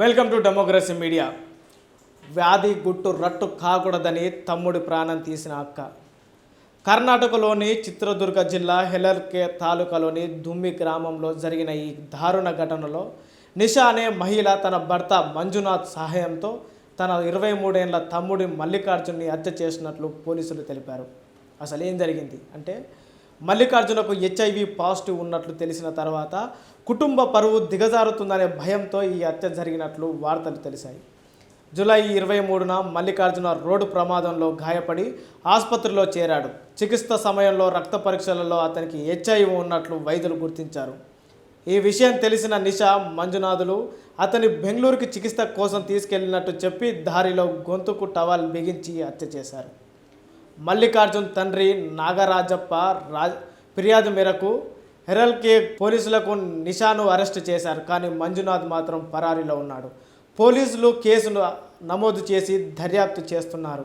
Welcome to democracy media వ్యాధి గుట్టు రట్టు కాకూడదని తమ్ముడి ప్రాణం తీసిన అక్క. కర్ణాటకలోని చిత్రదుర్గ జిల్లా హెలర్కే తాలూకాలోని దుమ్మి గ్రామంలో జరిగిన ఈ దారుణ ఘటనలో నిషా అనే మహిళ తన భర్త మంజునాథ్ సహాయంతో తన ఇరవై మూడేళ్ళ తమ్ముడి మల్లికార్జున్ని హత్య చేసినట్లు పోలీసులు తెలిపారు. అసలు ఏం జరిగింది? అంటే మల్లికార్జునకు హెచ్ఐవి పాజిటివ్ ఉన్నట్లు తెలిసిన తర్వాత కుటుంబ పరువు దిగజారుతుందనే భయంతో ఈ హత్య జరిగినట్లు వార్తలు తెలిసాయి జూలై ఇరవై మూడున మల్లికార్జున రోడ్డు ప్రమాదంలో గాయపడి ఆసుపత్రిలో చేరాడు. చికిత్స సమయంలో రక్త పరీక్షలలో అతనికి హెచ్ఐవి ఉన్నట్లు వైద్యులు గుర్తించారు. ఈ విషయం తెలిసిన నిషా మంజునాథులు అతని బెంగళూరుకి చికిత్స కోసం తీసుకెళ్ళినట్టు చెప్పి దారిలో గొంతుకు టవల్ బిగించి హత్య చేశారు. మల్లికార్జున్ తండ్రి నాగరాజప్ప రా ఫిర్యాదు మేరకు హెరల్కే పోలీసులకు నిషాను అరెస్ట్ చేశారు కానీ మంజునాథ్ మాత్రం పరారీలో ఉన్నాడు. పోలీసులు కేసును నమోదు చేసి దర్యాప్తు చేస్తున్నారు.